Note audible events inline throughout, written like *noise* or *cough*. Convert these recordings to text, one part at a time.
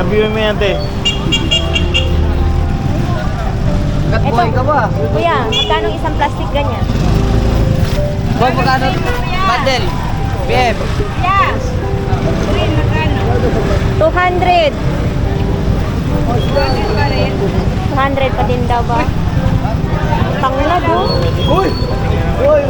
Interview mo yan, te. Gat Ito. buhay ka ba? Kuya, magkano isang plastic ganyan? Boy, magkano? Bundle. BM. Yeah. 200. 200 pa din daw ba? Tanglad oh. Uy! Uy!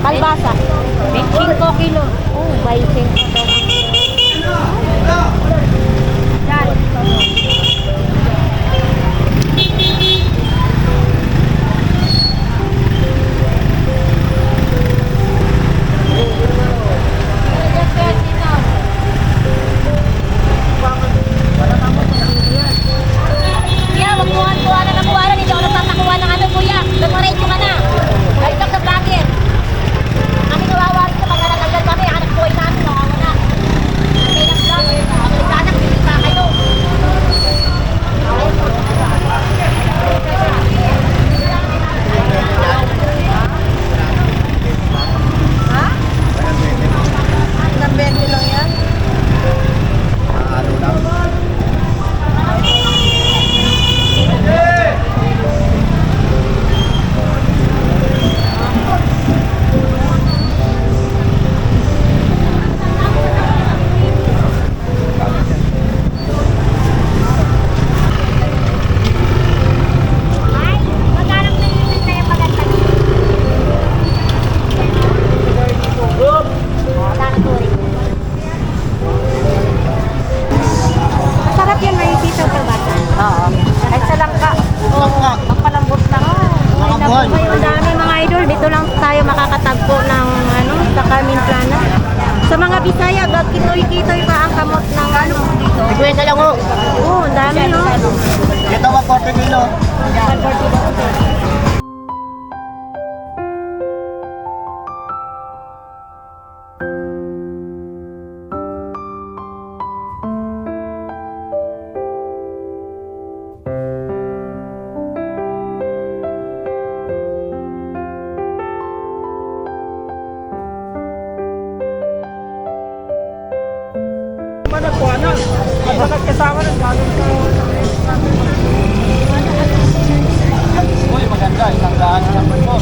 Kalbasa. 25 kilo. Oh, 25 daw. Yan. 30 lang ho. Oh, ang dami no. Ito 140 kilo. 140 para Uy, maganda. Isang daan lang po.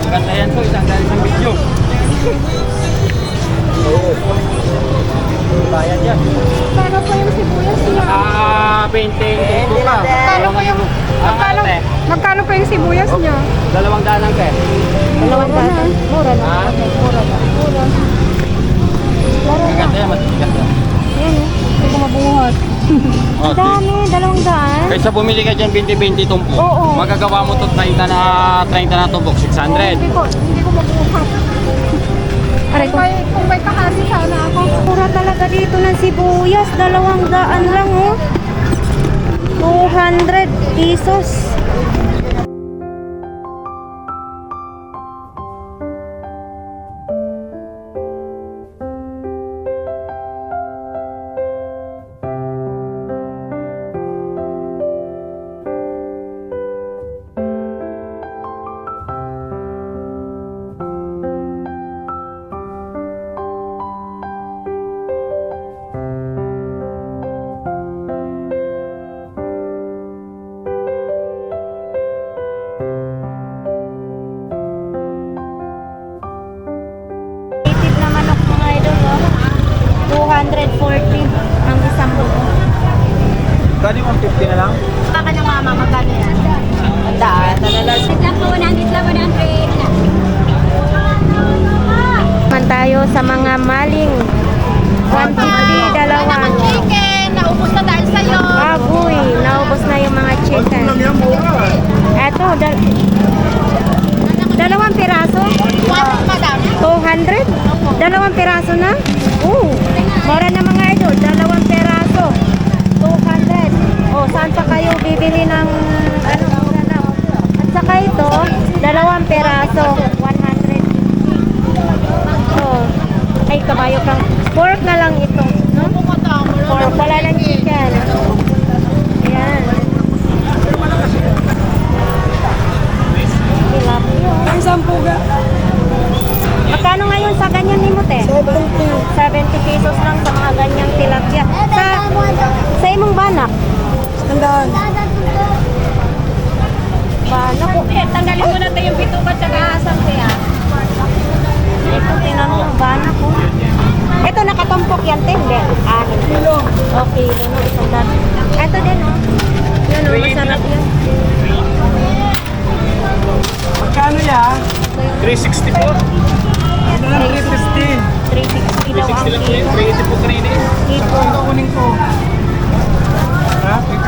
Maganda yan to. Isang daan isang video. Oo. Bayad yan. Paano po yung sibuyas niya? Ah, painting. Tungko ka. Magkano po yung magkano, Ah, magkano po yung sibuyas niya? Dalawang daan lang, te. Dalawang daan. Mura na. Ha? Mura na. Mura. Na. Maganda yan. Matigas yan. Yan eh. Hindi ko mabuhat. Oh, *laughs* Ang dami. Dalawang daan. Kaysa bumili ka dyan 20-20 tumpo, Oo. magagawa mo to 30 na 30 na tumbok, 600. Hindi ko, hindi ko mabuhat. Aray ko. Kung may kahati sana ako. Mura talaga dito ng sibuyas. Dalawang daan lang oh. 200 pesos. 240 ang isang buo. Kani 150 na lang? Baka ng mama, magkano yan? Daan. Lang po, 100 lang, 100. Man tayo sa mga maling. 150, dalawa. chicken, naubos na dahil sa'yo. Agoy, naubos na yung mga chicken. Eto, dal dalawang piraso? One, madam. 200? Dalawang piraso na? Oo. Mora na mga idol, dalawang peraso. 200. O, saan pa kayo bibili ng ano? At saka ito, dalawang peraso. 100. O, ay kabayo kang pork na lang itong 360 po? 360. 360 daw ang 360 lang po yun. 380 po kanina. Ito ang kunin ko. Ha?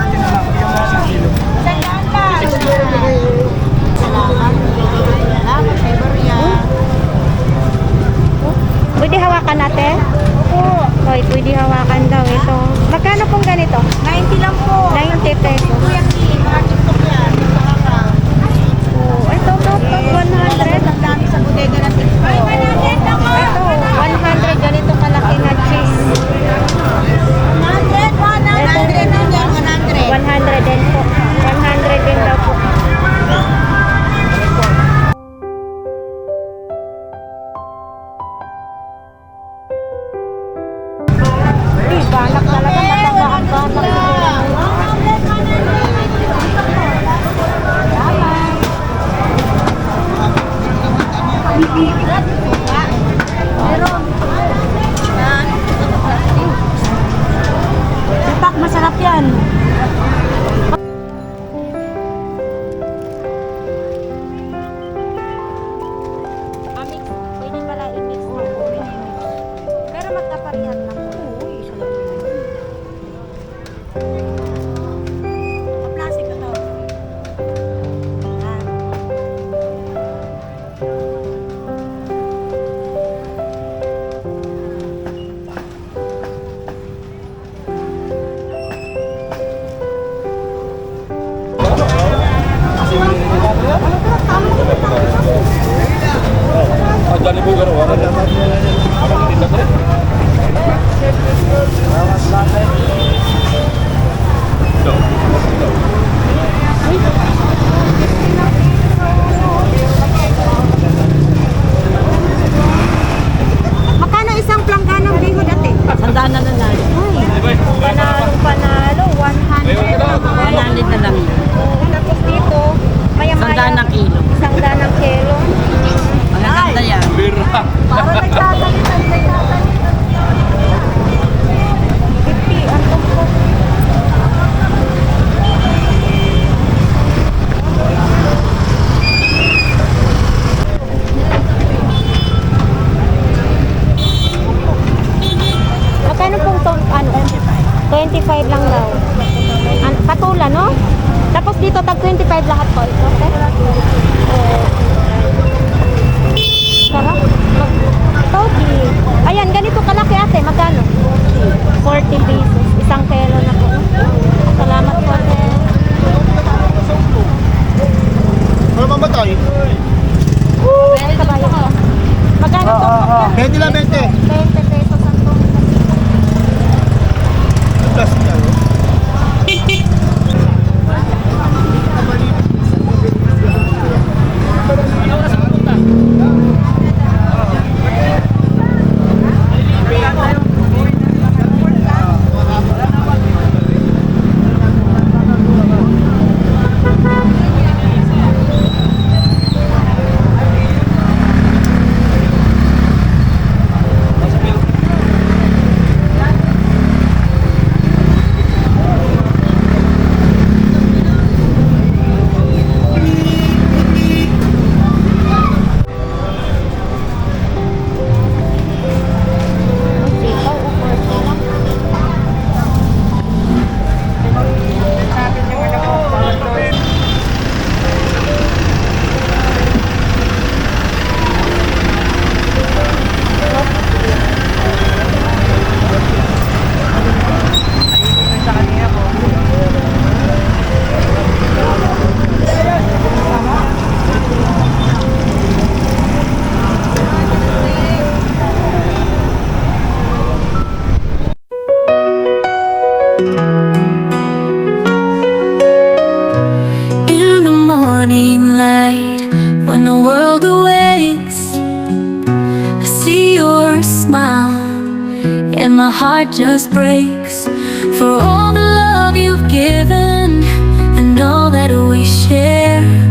25 lang daw. An patula, no? Tapos dito, tag 25 lahat po ito. Okay? Uh, sarap. Togi. Ayan, ganito kalaki ate. Magkano? 40 pesos. Isang kelo na po. Salamat po ate. Ano ba ba tayo? Magkano to? 20 lang, 20. 20 Plus no? My heart just breaks for all the love you've given and all that we share.